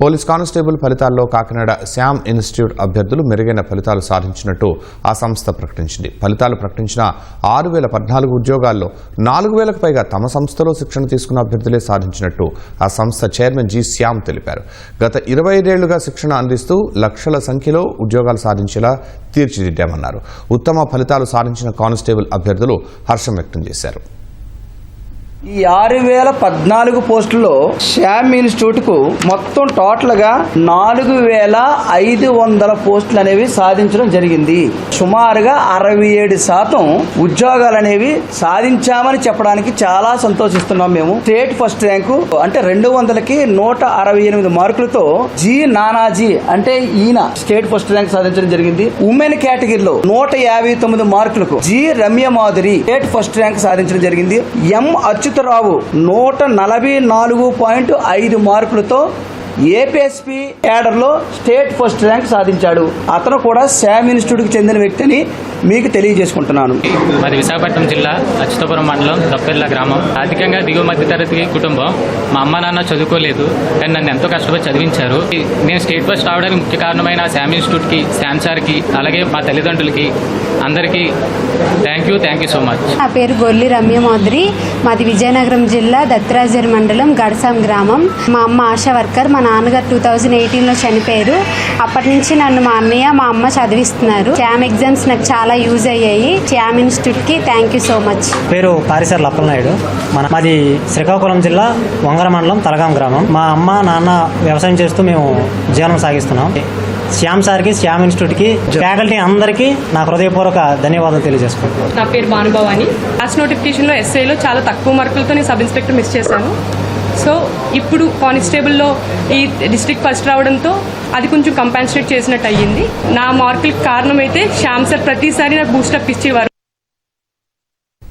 Police constable ఫలితాల్లో Kakinada Shyam institute అభ్యర్థులు మెరుగైన ఫలితాలు సాధించినట్టు ఆ సంస్థ ప్రకటించింది. ఫలితాలు ప్రకటించిన ఆరు వేల పద్నాలుగు ఉద్యోగాల్లో నాలుగు వేలకు పైగా తమ సంస్థలో శిక్షణ తీసుకున్న అభ్యర్థులే సాధించినట్టు ఆ సంస్థ చైర్మన్ జి శ్యామ్ తెలిపారు. గత ఇరవై ఐదేళ్ళుగా శిక్షణ అందిస్తూ లక్షల సంఖ్యలో ఉద్యోగాలు సాధించేలా తీర్చిదిద్దామన్నారు. ఉత్తమ ఫలితాలు సాధించిన కానిస్టేబుల్ అభ్యర్థులు హర్షం వ్యక్తం చేశారు. ఈ ఆరు వేల పద్నాలుగు పోస్టుల్లో శ్యామ్ ఇన్స్టిట్యూట్కు మొత్తం టోటల్గా నాలుగు వేల ఐదు వందల పోస్టులు అనేవి సాధించడం జరిగింది. సుమారుగా అరవై ఏడు శాతం ఉద్యోగాలు అనేవి సాధించామని చెప్పడానికి చాలా సంతోషిస్తున్నాం మేము. స్టేట్ ఫస్ట్ ర్యాంకు అంటే రెండు వందలకి నూట అరవై ఎనిమిది మార్కులతో జి నానాజీ అంటే ఈయన స్టేట్ ఫస్ట్ ర్యాంక్ సాధించడం జరిగింది. ఉమెన్ కేటగిరీలో నూట యాభై తొమ్మిది మార్కులకు G Ramya Madhuri state first rank సాధించడం జరిగింది. ఎం అచ్యుతరావు నూట నలభై నాలుగు పాయింట్ ఐదు మార్కులతో ఏపీఎస్పీ క్యాడర్లో స్టేట్ ఫస్ట్ ర్యాంక్ సాధించాడు. అతను కూడా శామ్ ఇన్స్టిట్యూట్కి చెందిన వ్యక్తి అని మీకు తెలియజేసుకుంటున్నాను. మాది విశాఖపట్నం జిల్లా అచ్యుతపురం మండలం దప్పెర్ల గ్రామం. ఆర్థికంగా దిగువ మధ్య తరగతి కుటుంబం. మా అమ్మ నాన్న చదువుకోలేదు. కానీ నన్ను ఎంతో కష్టపడి చదివించారు. నేను స్టేట్ ఫస్ట్ రావడానికి ముఖ్య కారణమైన శామ్ ఇన్స్టిట్యూట్కి శామ్ సార్కి అలాగే మా తల్లిదండ్రులకి అందరికీ thank you thank you so much. నా పేరు గొల్లి రమ్య మాధురి. మాది విజయనగరం జిల్లా దత్రాజర్ మండలం గడసాం గ్రామం. మా అమ్మ ఆశా వర్కర్ మా నాన్నగారు టూ థౌజండ్ ఎయిటీన్లో చనిపోయారు. అప్పటి నుంచి నన్ను మా అన్నయ్య మా అమ్మ చదివిస్తున్నారు. క్యామ్ ఎగ్జామ్స్ నాకు చాలా యూజ్ అయ్యాయి. క్యామ్ ఇన్స్టిట్యూట్కి థ్యాంక్ యూ సో మచ్ పేరు పారిసర్ లప్పలనాయుడు. మన మాది శ్రీకాకుళం జిల్లా వంగర మండలం తలగాం గ్రామం. మా అమ్మ నాన్న వ్యవసాయం చేస్తూ మేము జీవనం సాగిస్తున్నాం. శ్యామ్ సార్కి శ్యామ్ ఇన్స్టిట్యూట్కి ఫ్యాకల్టీ అందరికీ నా హృదయపూర్వక ధన్యవాదాలు తెలియజేసుకుంటున్నాను. నా పేరు భానుభవాని. లాస్ట్ నోటిఫికేషన్లో ఎస్ఐలో చాలా తక్కువ మార్కులతో నేను సబ్ ఇన్స్పెక్టర్ మిస్ చేశాను. సో ఇప్పుడు కానిస్టేబుల్లో ఈ డిస్ట్రిక్ట్ ఫస్ట్ రావడంతో అది కొంచెం కంపాన్సేట్ చేసినట్టు అయ్యింది నా మార్కులకు కారణం అయితే శ్యామ్ సార్ ప్రతిసారి నాకు బూస్టప్ ఇచ్చేవారు.